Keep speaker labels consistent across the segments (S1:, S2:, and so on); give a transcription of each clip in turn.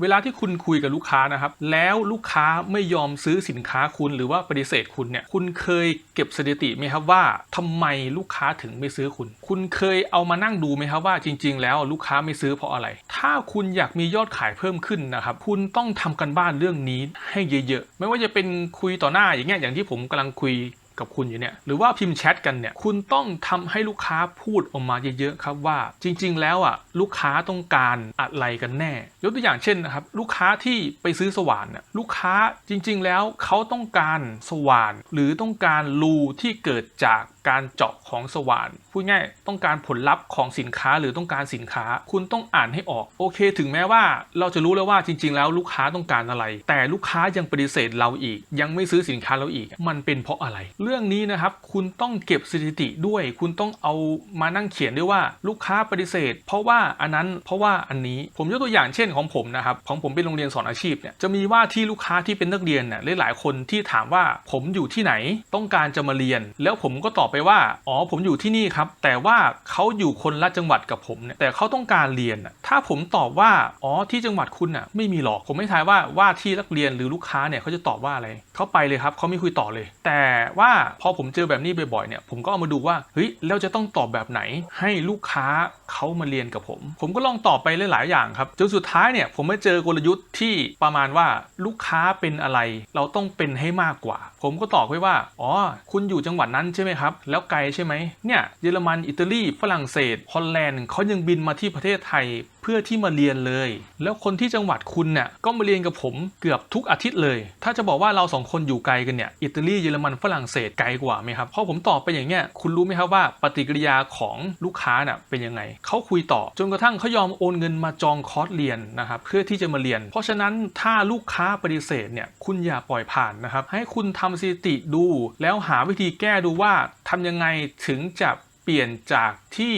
S1: เวลาที่คุณคุยกับลูกค้านะครับแล้วลูกค้าไม่ยอมซื้อสินค้าคุณหรือว่าปฏิเสธคุณเนี่ยคุณเคยเก็บสถิติไหมครับว่าทำไมลูกค้าถึงไม่ซื้อคุณ คุณเคยเอามานั่งดูไหมครับว่าจริง ๆ แล้วลูกค้าไม่ซื้อเพราะอะไร ถ้าคุณอยากมียอดขายเพิ่มขึ้นนะครับคุณต้องทำกันบ้านเรื่องนี้ให้เยอะๆ ไม่ว่าจะเป็นคุยต่อหน้าอย่างเงี้ยอย่างที่ผมกำลังคุย กับคุณอยู่เนี่ยหรือว่าพิมพ์แชทกันเนี่ยคุณต้องทำให้ลูกค้าพูดออกมาเยอะๆครับว่าจริง ๆ แล้วอะลูกค้าต้องการอะไรกันแน่ยกตัวอย่างเช่นนะครับลูกค้าที่ไปซื้อสว่านเนี่ยลูกค้าจริง ๆ แล้วเขาต้องการสว่าน หรือต้องการรูที่เกิดจากการเจาะของสว่านพูดง่ายต้องการผลลัพธ์ของสินค้าหรือต้องการสินค้า คุณต้องอ่านให้ออก โอเค ถึงแม้ว่าเราจะรู้แล้วว่าจริง ๆ แล้วลูกค้าต้องการอะไร แต่ลูกค้ายังปฏิเสธเราอีก ยังไม่ซื้อสินค้าเราอีก มันเป็นเพราะอะไร เรื่องนี้นะครับคุณต้องเก็บสถิติด้วย คุณต้องเอามานั่งเขียนด้วยว่าลูกค้าปฏิเสธ เพราะว่าอันนั้นเพราะว่าอันนี้ผมยกตัวอย่างเช่นของผมนะครับของผมเป็นโรงเรียนสอนอาชีพเนี่ยจะมีว่าที่ลูกค้าที่เป็นนักเรียนเนี่ยหลายๆคนที่ถามว่าผมอยู่ที่ไหนต้องการจะมาเรียน แล้วผมก็ตอบไปว่า อ๋อผมอยู่ที่นี่ครับ แต่ว่าเขาอยู่คนละจังหวัดกับผมเนี่ยแต่เขาต้องการเรียนน่ะถ้าผมตอบว่า อ๋อที่จังหวัดคุณน่ะไม่มีหรอก ผมไม่ทายว่าว่าที่นักเรียนหรือลูกค้าเนี่ยเขาจะตอบว่าอะไรเขาไปเลยครับเขาไม่คุยต่อเลย แต่ว่าพอผมเจอแบบนี้บ่อยๆเนี่ยผมก็เอามาดูว่าเฮ้ยแล้วจะต้องตอบแบบไหน ให้ลูกค้าเขามาเรียนกับผม ผมก็ลองตอบไปหลายๆอย่างครับจนสุดท้ายเนี่ยผมมาเจอกลยุทธ์ที่ประมาณว่าลูกค้าเป็นอะไร เราต้องเป็นให้มากกว่า ผมก็ตอบไว้ว่า อ๋อ คุณอยู่จังหวัดนั้นใช่ไหมครับแล้วไกลใช่ไหมเนี่ยเยอรมันอิตาลีฝรั่งเศสฮอลแลนด์เขายังบินมาที่ประเทศไทย พื่อที่มาเรียนเลย แล้วคนที่จังหวัดคุณเนี่ยก็มาเรียนกับผมเกือบทุกอาทิตย์เลย ถ้าจะบอกว่าเราสองคนอยู่ไกลกันเนี่ยอิตาลีเยอรมันฝรั่งเศสไกลกว่าไหมครับพอผมตอบไปอย่างเงี้ยคุณรู้ไหมครับว่าปฏิกิริยาของลูกค้าน่ะเป็นยังไงเขาคุยต่อ จนกระทั่งเขายอมโอนเงินมาจองคอร์สเรียนนะครับเพื่อที่จะมาเรียน เพราะฉะนั้นถ้าลูกค้าปฏิเสธเนี่ยคุณอย่าปล่อยผ่านนะครับให้คุณทำสถิติดู แล้วหาวิธีแก้ดูว่าทำยังไงถึงจะเปลี่ยนจากที่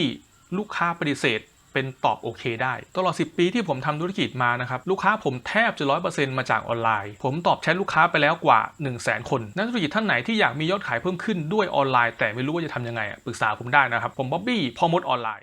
S1: ลูกค้าปฏิเสธ เป็นตอบโอเคได้ ตลอด 10 ปีที่ผมทำธุรกิจมานะครับ ลูกค้าผมแทบจะร้อยเปอร์เซ็นต์มาจากออนไลน์ ผมตอบแชทลูกค้าไปแล้วกว่า 1 0 0 0 0แคน นักธุรกิจท่านไหนที่อยากมียอดขายเพิ่มขึ้นด้วยออนไลน์ แต่ไม่รู้ว่าจะทำยังไงอะปรึกษาผมได้นะครับ ผมบ๊อบบี้พอมดออนไลน์